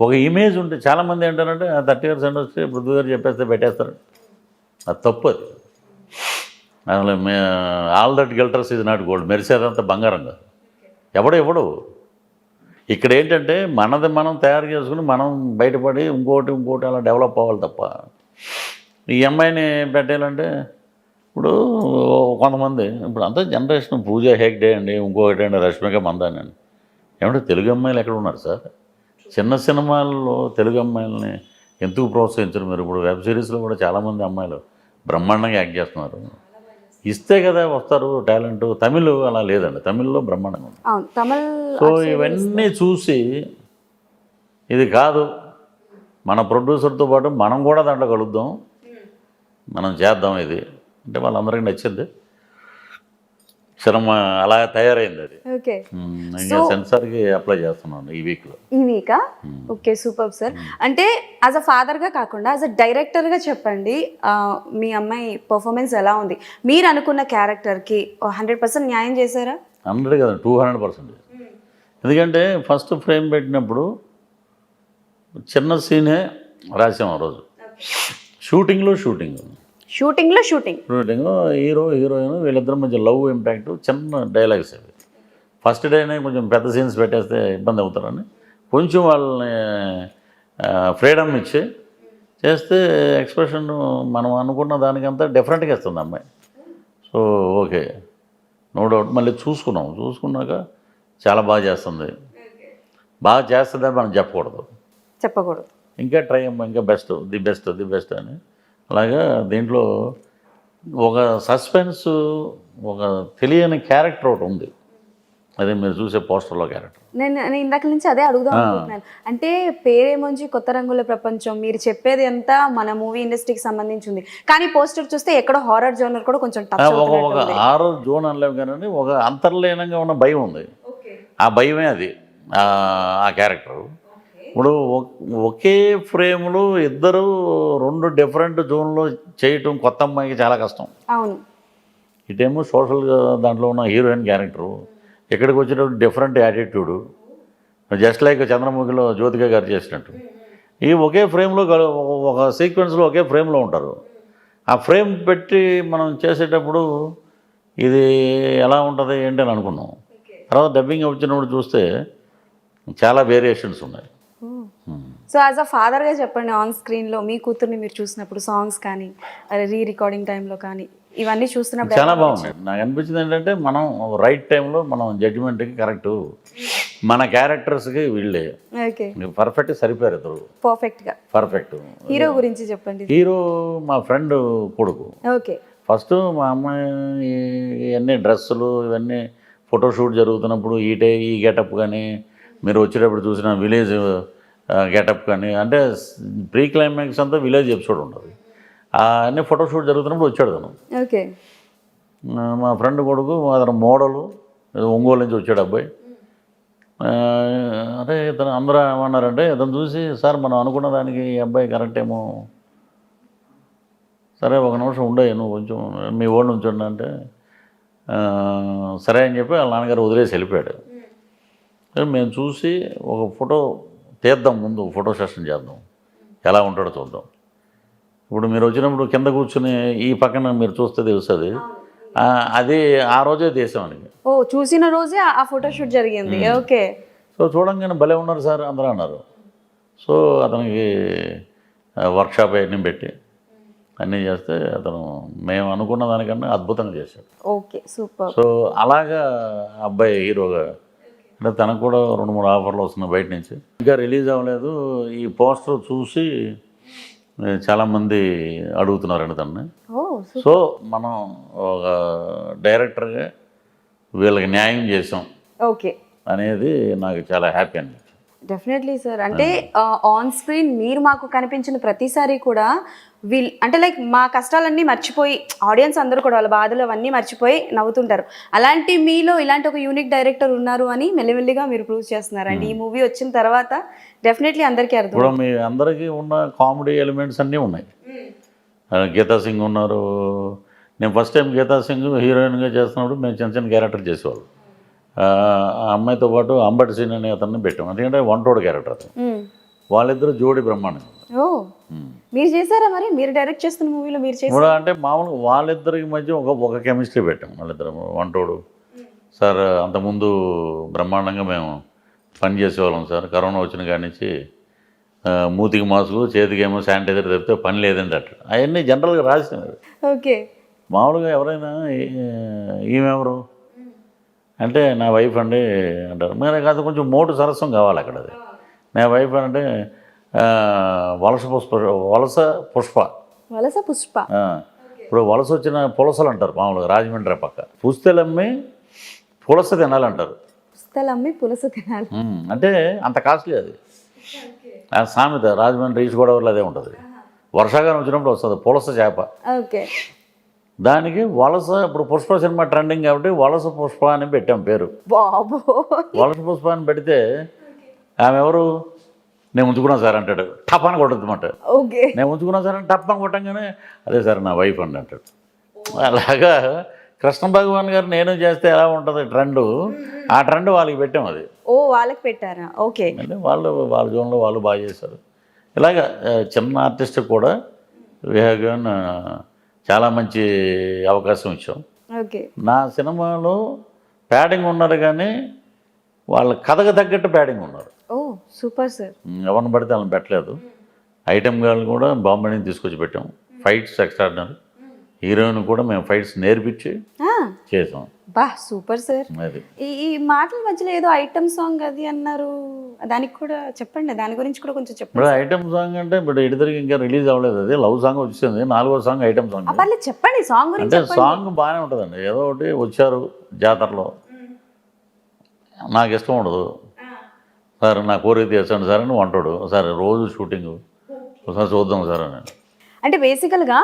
ఒక ఇమేజ్ ఉంటే చాలామంది ఏంటారంటే థర్టీ ఇయర్స్ ఇండస్ట్రీ పృథ్వీ గారు చెప్పేస్తే పెట్టేస్తారు. అది తప్పు అది. అందులో మే ఆల్ దట్ గిల్టర్స్ ఇది నాట్ గోల్డ్. మెరిసేదంతా బంగారం కాదు. ఎవడు ఎవడు. ఇక్కడ ఏంటంటే మనది మనం తయారు చేసుకుని మనం బయటపడి ఇంకోటి ఇంకోటి అలా డెవలప్ అవ్వాలి తప్ప. ఈ అమ్మాయిని పెట్టాలంటే ఇప్పుడు కొంతమంది ఇప్పుడు అంతా జనరేషన్ పూజ హెగ్డే అండి ఇంకొకటి అండి రష్మిక మందాని అండి ఏమంటే తెలుగు అమ్మాయిలు ఎక్కడ ఉన్నారు సార్? చిన్న సినిమాల్లో తెలుగు అమ్మాయిలని ఎందుకు ప్రోత్సహించరు మీరు? ఇప్పుడు వెబ్ సిరీస్లో కూడా చాలామంది అమ్మాయిలు బ్రహ్మాండంగా యాక్ట్ చేస్తున్నారు. ఇస్తే కదా వస్తారు టాలెంట్. తమిళ్ అలా లేదండి. తమిళ్ళో బ్రహ్మాండంగా ఉంది. సో ఇవన్నీ చూసి ఇది కాదు. మన ప్రొడ్యూసర్తో పాటు మనం కూడా దాంట్లో కలుద్దాం. మనం చేద్దాం ఇది. అంటే వాళ్ళందరికీ నచ్చింది. సినిమా అలా తయారైంది అది. ఓకే. సెన్సార్కి అప్లై చేస్తున్నాను ఈ వీక్లో. ఈ వీకా? Okay super sir. అంటే యాజ్ అ ఫాదర్గా కాకుండా యాజ్ అ డైరెక్టర్గా చెప్పండి ఆ, మీ అమ్మాయి పర్ఫార్మెన్స్ ఎలా ఉంది? మీరు అనుకున్న క్యారెక్టర్కి హండ్రెడ్ పర్సెంట్ న్యాయం చేశారా? హండ్రెడ్ కదా టూ హండ్రెడ్ పర్సెంట్ ఎందుకంటే ఫస్ట్ ఫ్రేమ్ పెట్టినప్పుడు చిన్న సీనే రాసాం ఆ రోజు. షూటింగ్లో షూటింగ్ షూటింగ్లో షూటింగ్. షూటింగ్ హీరో హీరోయిన్ వీళ్ళిద్దరి మధ్య లవ్ ఇంపాక్ట్ చిన్న డైలాగ్స్ అవి. ఫస్ట్ డేనే కొంచెం పెద్ద సీన్స్ పెట్టేస్తే ఇబ్బంది అవుతారని. కొంచెం వాళ్ళని ఫ్రీడమ్ ఇచ్చి చేస్తే ఎక్స్ప్రెషన్ మనం అనుకున్న దానికంతా డిఫరెంట్గా ఇస్తుంది అమ్మాయి. So okay. నో డౌట్ మళ్ళీ చూసుకున్నాం. చూసుకున్నాక చాలా బాగా చేస్తుంది. బాగా చేస్తుందని మనం చెప్పకూడదు. చెప్పకూడదు. ఇంకా ట్రై ఇంకా best the best the best అని. అలాగా దీంట్లో ఒక సస్పెన్స్ ఒక తెలియని క్యారెక్టర్ ఒకటి ఉంది. అదే మీరు చూసే పోస్టర్లో క్యారెక్టర్. నేను నేను ఇందాక నుంచి అదే అడుగుదాం అనుకుంటున్నాను. అంటే పేరేమొంచి కొత్త రంగుల ప్రపంచం? మీరు చెప్పేది అంతా మన మూవీ ఇండస్ట్రీకి సంబంధించి ఉంది కానీ పోస్టర్ చూస్తే ఎక్కడో హారర్ జోనర్ కూడా కొంచెం ఒక ఒక ఆరో జోన్ అనలేము కానీ ఒక అంతర్లీనంగా ఉన్న భయం ఉంది. ఆ భయమే అది. ఆ క్యారెక్టర్. ఇప్పుడు ఒక్- ఫ్రేమ్లో ఇద్దరు రెండు డిఫరెంట్ జోన్లో చేయటం కొత్త అమ్మాయికి చాలా కష్టం. అవును. ఇటేమో సోషల్గా దాంట్లో ఉన్న హీరోయిన్ క్యారెక్టరు ఇక్కడికి వచ్చేటప్పుడు డిఫరెంట్ యాటిట్యూడు జస్ట్ లైక్ చంద్రముఖిలో జ్యోతిక గారు చేసినట్టు. ఈ ఒకే ఫ్రేమ్లో ఒక సీక్వెన్స్లో ఒకే ఫ్రేమ్లో ఉంటారు. ఆ ఫ్రేమ్ పెట్టి మనం చేసేటప్పుడు ఇది ఎలా ఉంటుంది ఏంటి అని అనుకున్నాం తర్వాత డబ్బింగ్ వచ్చినప్పుడు చూస్తే చాలా వేరియేషన్స్ ఉన్నాయి. సో యాజ్ అ ఫాదర్గా చెప్పండి ఆన్ స్క్రీన్లో మీ కూతుర్ని మీరు చూసినప్పుడు సాంగ్స్ కానీ రీ రికార్డింగ్ టైంలో కానీ ఇవన్నీ చూస్తున్నప్పుడు చాలా బాగుంది. నాకు అనిపించింది ఏంటంటే మనం రైట్ టైంలో మనం జడ్జిమెంట్కి కరెక్ట్ మన క్యారెక్టర్స్కి వీళ్ళే. పర్ఫెక్ట్ సరిపోయారు ఇద్దరు. పర్ఫెక్ట్గా పర్ఫెక్ట్ హీరో గురించి చెప్పండి. హీరో మా ఫ్రెండ్ కొడుకు. ఓకే ఫస్ట్ మా అమ్మాయి ఇవన్నీ డ్రెస్సులు ఇవన్నీ ఫోటోషూట్ జరుగుతున్నప్పుడు ఈ టే ఈ గెటప్ కానీ మీరు వచ్చేటప్పుడు చూసిన విలేజ్ గెటప్ కానీ అంటే ప్రీ క్లైమాక్స్ అంతా విలేజ్ ఎపిసోడ్ ఉంటుంది. అన్నీ ఫోటోషూట్ జరుగుతున్నప్పుడు వచ్చాడు తను. ఓకే. మా ఫ్రెండ్ కొడుకు అతను మోడలు ఒంగోలు నుంచి వచ్చాడు అబ్బాయి. అరే ఇతను అందరూ ఏమన్నారంటే ఇతను చూసి సార్ మనం అనుకున్న దానికి ఈ అబ్బాయి కరెక్ట్ ఏమో. సరే ఒక నిమిషం ఉండే నువ్వు కొంచెం మీ ఓడి ఉంచండి అంటే సరే అని చెప్పి వాళ్ళ నాన్నగారు వదిలేసి వెళ్ళిపోయాడు. మేము చూసి ఒక ఫోటో తీద్దాం ముందు ఫోటో సెషన్ చేద్దాం. ఎలా ఉంటాడో చూద్దాం. ఇప్పుడు మీరు వచ్చినప్పుడు కింద కూర్చుని ఈ పక్కన మీరు చూస్తే తెలుస్తుంది. అది ఆ రోజే తీసామని ఓ చూసిన రోజే ఆ- ఫోటోషూట్ జరిగింది. ఓకే. సో చూడంగానే భలే ఉన్నారు సార్ అందరూ అన్నారు. సో అతనికి వర్క్షాప్ అవన్నీ పెట్టి అన్నీ చేస్తే అతను మేము అనుకున్న దానికన్నా అద్భుతంగా చేశాడు. Okay super. సో అలాగా అబ్బాయి హీరోగా అంటే తనకు కూడా రెండు మూడు ఆఫర్లు వస్తున్నాయి బయట నుంచి. ఇంకా రిలీజ్ అవ్వలేదు. ఈ పోస్టర్ చూసి చాలామంది అడుగుతున్నారండి తనని. సో మనం ఒక డైరెక్టర్గా వీళ్ళకి న్యాయం చేసాం ఓకే. అనేది నాకు చాలా హ్యాపీ అనిపించింది డెఫినెట్లీ సార్ అంటే ఆన్ స్క్రీన్ మీరు మాకు కనిపించిన ప్రతిసారి కూడా వీల్ అంటే లైక్ మా కష్టాలన్నీ మర్చిపోయి ఆడియన్స్ అందరూ కూడా వాళ్ళ బాధలు అవన్నీ మర్చిపోయి నవ్వుతుంటారు. అలాంటి మీలో ఇలాంటి ఒక యూనిక్ డైరెక్టర్ ఉన్నారు అని మెల్లిమెల్లిగా మీరు ప్రూవ్ చేస్తున్నారు అండ్ ఈ మూవీ వచ్చిన తర్వాత డెఫినెట్లీ అందరికీ అర్థం ఇప్పుడు మీ అందరికీ ఉన్న కామెడీ ఎలిమెంట్స్ అన్నీ ఉన్నాయి. ఆ, గీతా సింగ్ ఉన్నారు. నేను ఫస్ట్ టైం గీతా సింగ్ హీరోయిన్గా చేస్తున్నప్పుడు మేము చిన్న చిన్న క్యారెక్టర్ చేసేవాళ్ళం. ఆ అమ్మాయితో పాటు అంబటి సీన్ అనే అతన్ని పెట్టాం. ఎందుకంటే వంటోడు క్యారెక్టర్ అతను. వాళ్ళిద్దరు జోడి బ్రహ్మాండం ఓ. మీరు చేశారా మరి? మీరు డైరెక్ట్ చేస్తున్న మూవీలో మీరు ఇప్పుడు అంటే మామూలుగా వాళ్ళిద్దరికి మధ్య ఒక ఒక కెమిస్ట్రీ పెట్టాం వాళ్ళిద్దరు. వంటోడు సార్ అంతకుముందు బ్రహ్మాండంగా మేము పని చేసేవాళ్ళం సార్. కరోనా వచ్చిన కాడి నుంచి మూతికి మాస్కు చేతికి ఏమో శానిటైజర్ తెప్పితే పని లేదండి అట్ట అవన్నీ జనరల్గా రాసినవి ఓకే. మామూలుగా ఎవరైనా ఈమెవరు? అంటే నా వైఫ్ అండి అంటారు. మరి కాదు కొంచెం మోటు సరస్వం కావాలి అక్కడ అది. నా వైఫ్ అంటే వలస పుష్ప వలస పుష్ప. వలస పుష్ప. ఇప్పుడు వలస వచ్చిన పులసలు అంటారు మామూలుగా రాజమండ్రి పక్క. పుస్తెలమ్మి పులస తినాలంటారు పుస్తలమ్మి పులస తినాలి. అంటే అంత కాస్ట్లీ అది. ఆ సామెత రాజమండ్రి ఈస్ట్ గోదావరిలో అదే ఉంటుంది. వర్షాకాలం వచ్చినప్పుడు వస్తుంది పులస చేప. ఓకే. దానికి వలస ఇప్పుడు పుష్ప సినిమా ట్రెండింగ్ కాబట్టి వలస పుష్ప అని పెట్టాం పేరు. బాబో. వలస పుష్ప అని పెడితే ఆమె ఎవరు? నేను ఉంచుకున్నా సార్ అంటాడు. టపాన కొట్టద్దుమాట ఓకే. నేను ఉంచుకున్నా సార్ అని టప్పని కొట్టంగానే అదే సార్ నా వైఫ్ అండి అంటాడు. అలాగా కృష్ణ భగవాన్ గారు నేను చేస్తే ఎలా ఉంటుంది ట్రెండ్? ఆ ట్రెండ్ వాళ్ళకి పెట్టాం అది. ఓ వాళ్ళకి పెట్టారా? ఓకే. అంటే వాళ్ళు వాళ్ళ జోన్లో వాళ్ళు బాగా చేశారు. ఇలాగ చిన్న ఆర్టిస్ట్ కూడా విహాగన్ చాలా మంచి అవకాశం ఇచ్చాం. ఓకే. నా సినిమాలో ప్యాడింగ్ ఉన్నారు కానీ వాళ్ళ కథకు తగ్గట్టు ప్యాడింగ్ ఉన్నారు. Oh super sir. ఎవరిని పడితే వాళ్ళని పెట్టలేదు. ఐటమ్ గార్లు కూడా బాంబే నుంచి తీసుకొచ్చి పెట్టాం. Fights extraordinary. హీరోయిన్ కూడా మేము ఫైట్స్ నేర్పించి చేసాం. బా సూపర్ సార్. ఈ మాటల మధ్యలో ఏదో ఐటమ్ సాంగ్ అది అన్నారు. దానికి కూడా చెప్పండి దాని గురించి కూడా కొంచెం చెప్పండి ఐటమ్ సాంగ్ అంటే ఇప్పుడు ఇడిదరికి ఇంకా రిలీజ్ అవ్వలేదు. అది లవ్ సాంగ్ వచ్చింది నాలుగో సాంగ్ ఐటమ్ సాంగ్. పర్లేదు చెప్పండి సాంగ్ గురించి అంటే సాంగ్ బాగానే ఉంటుందండి. ఏదో ఒకటి వచ్చారు జాతరలో. నాకు ఇష్టం ఉండదు. సార్ నా కోరిక తీర్చండి సార్ అని అంటాడు. సార్ రోజు షూటింగ్. ఒకసారి చూద్దాం సార్ అని. అంటే బేసికల్గా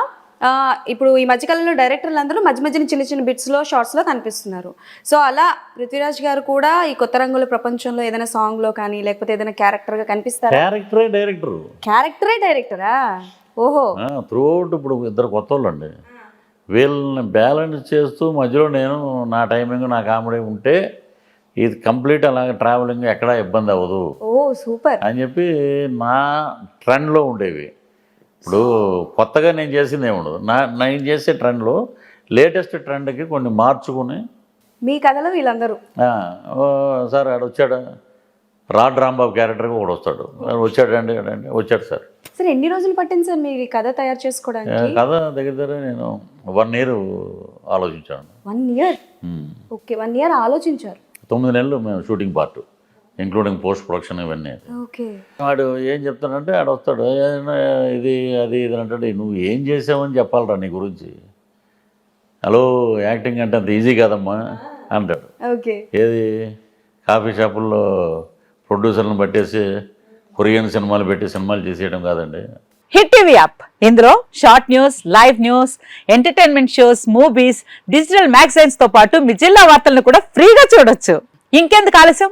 ఇప్పుడు ఈ మధ్యకాలంలో డైరెక్టర్లు అందరూ మధ్య మధ్యన చిన్న చిన్న బిట్స్లో షార్ట్స్లో కనిపిస్తున్నారు. సో అలా పృథ్వీరాజ్ గారు కూడా ఈ కొత్త రంగుల ప్రపంచంలో ఏదైనా సాంగ్లో కానీ లేకపోతే ఏదైనా క్యారెక్టర్గా కనిపిస్తారా? క్యారెక్టరే డైరెక్టరు క్యారెక్టరే డైరెక్టరా ఓహో. త్రూ అవుట్ ఇప్పుడు ఇద్దరు కొత్త వాళ్ళు అండి వీళ్ళని బ్యాలెన్స్ చేస్తూ మధ్యలో నేను నా టైమింగ్ నా కామెడీ ఉంటే ఇది కంప్లీట్ అలాగే ట్రావెలింగ్ ఎక్కడా ఇబ్బంది అవ్వదు. Oh super. అని చెప్పి నా ట్రెండ్లో ఉండేవి. ఇప్పుడు కొత్తగా నేను చేసింది ఏమి ఉండదు. నా నేను చేసే ట్రెండ్లో లేటెస్ట్ ట్రెండ్కి కొన్ని మార్చుకుని మీ కథలో వీళ్ళందరూ. సార్ ఆడు వచ్చాడా? రాడ్ రాంబాబు క్యారెక్టర్కి ఒకడు వస్తాడు. వచ్చాడండి అంటే వచ్చాడు సార్. సార్ ఎన్ని రోజులు పట్టింది సార్ ఈ కథ తయారు చేసుకోవడానికి? కథ దగ్గర దగ్గర నేను వన్ ఇయర్ ఆలోచించాను. One year. Okay one year ఆలోచించారు. తొమ్మిది నెలలు మేము shooting part. Including post production ఇవన్నీ ఓకే. వాడు ఏం చెప్తాడంటే ఆడు వస్తాడు. "ఏదైనా ఇది అది ఇది అంటాడు. నువ్వు ఏం చేసావని చెప్పాలరా నీ గురించి. హలో యాక్టింగ్ అంటే అంత ఈజీ కాదమ్మా అంటాడు. ఓకే. ఏది? కాఫీ షాపుల్లో ప్రొడ్యూసర్లను పట్టేసి కొరియన్ సినిమాలు పెట్టి సినిమాలు చేసేయడం కాదండి. Hit TV app. ఇందులో short news live news entertainment shows movies digital మ్యాగజైన్స్తో పాటు మీ జిల్లా వార్తలను కూడా ఫ్రీగా చూడొచ్చు. ఇంకెందుకు ఆలస్యం?